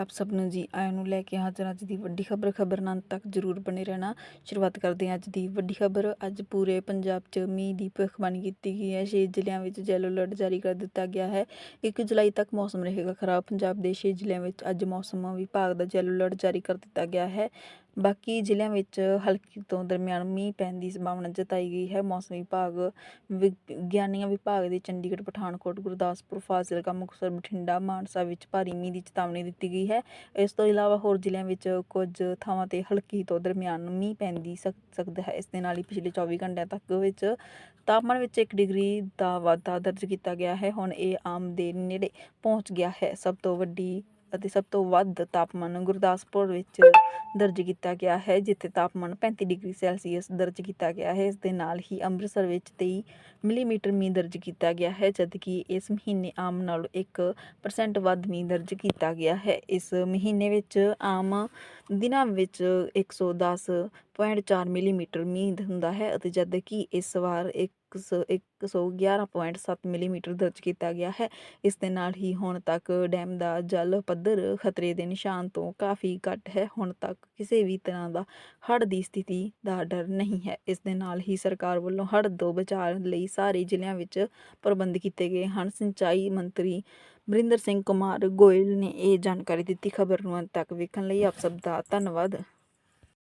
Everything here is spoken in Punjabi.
ਆਪ ਸਭ ਨੂੰ ਜੀ ਆਇਆਂ ਨੂੰ ਲੈ ਕੇ ਹਾਜ਼ਰ ਅੱਜ ਦੀ ਵੱਡੀ ਖਬਰ ਖਬਰ ਨਾਲ ਤੱਕ ਜਰੂਰ ਬਣੇ ਰਹਿਣਾ। ਸ਼ੁਰੂਆਤ ਕਰਦੇ ਹਾਂ ਅੱਜ ਦੀ ਵੱਡੀ ਖਬਰ। ਅੱਜ ਪੂਰੇ ਪੰਜਾਬ 'ਚ ਮੀਂਹ ਦੀ ਭਵਿੱਖਬਾਣੀ ਕੀਤੀ ਗਈ ਹੈ। ਛੇ ਜ਼ਿਲ੍ਹਿਆਂ ਵਿੱਚ ਯੈਲੋ ਅਲਰਟ ਜਾਰੀ ਕਰ ਦਿੱਤਾ ਗਿਆ ਹੈ। 1 ਜੁਲਾਈ ਤੱਕ ਮੌਸਮ ਰਹੇਗਾ ਖਰਾਬ। ਪੰਜਾਬ ਦੇ ਛੇ ਜ਼ਿਲ੍ਹਿਆਂ ਵਿੱਚ ਅੱਜ ਮੌਸਮ ਵਿਭਾਗ ਦਾ ਯੈਲੋ ਅਲਰਟ ਜਾਰੀ ਕਰ ਦਿੱਤਾ ਗਿਆ ਹੈ। ਬਾਕੀ ਜ਼ਿਲ੍ਹਿਆਂ ਵਿੱਚ ਹਲਕੀ ਤੋਂ ਦਰਮਿਆਨ ਮੀਂਹ ਪੈਣ ਦੀ ਸੰਭਾਵਨਾ ਜਤਾਈ ਗਈ ਹੈ। ਮੌਸਮ ਵਿਭਾਗ ਵਿਗਿਆਨੀਆਂ ਵਿਭਾਗ ਦੇ ਚੰਡੀਗੜ੍ਹ, ਪਠਾਨਕੋਟ, ਗੁਰਦਾਸਪੁਰ, ਫਾਜ਼ਿਲਕਾ, ਮੁਕਤਸਰ, ਬਠਿੰਡਾ, ਮਾਨਸਾ ਵਿੱਚ ਭਾਰੀ ਮੀਂਹ ਦੀ ਚੇਤਾਵਨੀ ਦਿੱਤੀ ਗਈ ਹੈ। ਇਸ ਤੋਂ ਇਲਾਵਾ ਹੋਰ ਜ਼ਿਲ੍ਹਿਆਂ ਵਿੱਚ ਕੁਝ ਥਾਵਾਂ ਤੇ ਹਲਕੀ ਤੋਂ ਦਰਮਿਆਨ ਮੀਂਹ ਪੈਣ ਦੀ ਸਕ ਸਕਦਾ ਹੈ। ਇਸ ਦੇ ਨਾਲ ਹੀ ਪਿਛਲੇ 24 ਘੰਟਿਆਂ ਤੱਕ ਵਿੱਚ ਤਾਪਮਾਨ ਵਿੱਚ 1 ਡਿਗਰੀ ਦਾ ਵਾਧਾ ਦਰਜ ਕੀਤਾ ਗਿਆ ਹੈ। ਹੁਣ ਇਹ ਆਮ ਦੇ ਨੇੜੇ ਪਹੁੰਚ ਗਿਆ ਹੈ। ਸਭ ਤੋਂ ਵੱਡੀ ਅਤੇ ਸਭ ਤੋਂ ਵੱਧ ਤਾਪਮਾਨ ਗੁਰਦਾਸਪੁਰ ਵਿੱਚ ਦਰਜ ਕੀਤਾ ਗਿਆ ਹੈ, ਜਿੱਥੇ ਤਾਪਮਾਨ 35 ਡਿਗਰੀ ਸੈਲਸੀਅਸ ਦਰਜ ਕੀਤਾ ਗਿਆ ਹੈ। ਇਸ ਦੇ ਨਾਲ ਹੀ ਅੰਮ੍ਰਿਤਸਰ ਵਿੱਚ 23 ਮਿਲੀਮੀਟਰ ਮੀਂਹ ਦਰਜ ਕੀਤਾ ਗਿਆ ਹੈ, ਜਦਕਿ ਇਸ ਮਹੀਨੇ ਆਮ ਨਾਲੋਂ 1% ਵੱਧ ਮੀਂਹ ਦਰਜ ਕੀਤਾ ਗਿਆ ਹੈ। ਇਸ ਮਹੀਨੇ ਵਿੱਚ ਆਮ ਦਿਨਾਂ ਵਿੱਚ 110.4 ਮਿਲੀਮੀਟਰ ਮੀਂਹ ਹੁੰਦਾ ਹੈ ਅਤੇ ਜਦਕਿ ਇਸ ਵਾਰ 111.7 ਮਿਲੀਮੀਟਰ ਦਰਜ ਕੀਤਾ ਗਿਆ ਹੈ। ਇਸ ਦੇ ਨਾਲ ਹੀ ਹੁਣ ਤੱਕ ਡੈਮ ਦਾ ਜਲ ਪੱਧਰ ਖਤਰੇ ਦੇ ਨਿਸ਼ਾਨ ਤੋਂ ਕਾਫੀ ਘੱਟ ਹੈ। ਹੁਣ ਤੱਕ ਕਿਸੇ ਵੀ ਤਰ੍ਹਾਂ ਦਾ ਹੜ੍ਹ ਦੀ ਸਥਿਤੀ ਦਾ ਡਰ ਨਹੀਂ ਹੈ। ਇਸ ਦੇ ਨਾਲ ਹੀ ਸਰਕਾਰ ਵੱਲੋਂ ਹੜ੍ਹ ਤੋਂ ਬਚਾਅ ਲਈ ਸਾਰੇ ਜ਼ਿਲ੍ਹਿਆਂ ਵਿੱਚ ਪ੍ਰਬੰਧ ਕੀਤੇ ਗਏ ਹਨ। ਸਿੰਚਾਈ ਮੰਤਰੀ ਵਰਿੰਦਰ ਸਿੰਘ ਕੁਮਾਰ ਗੋਇਲ ਨੇ ਇਹ ਜਾਣਕਾਰੀ ਦਿੱਤੀ। ਖਬਰ ਨੂੰ ਅੰਤ ਤੱਕ ਵੇਖਣ ਲਈ ਆਪ ਸਭ ਦਾ ਧੰਨਵਾਦ।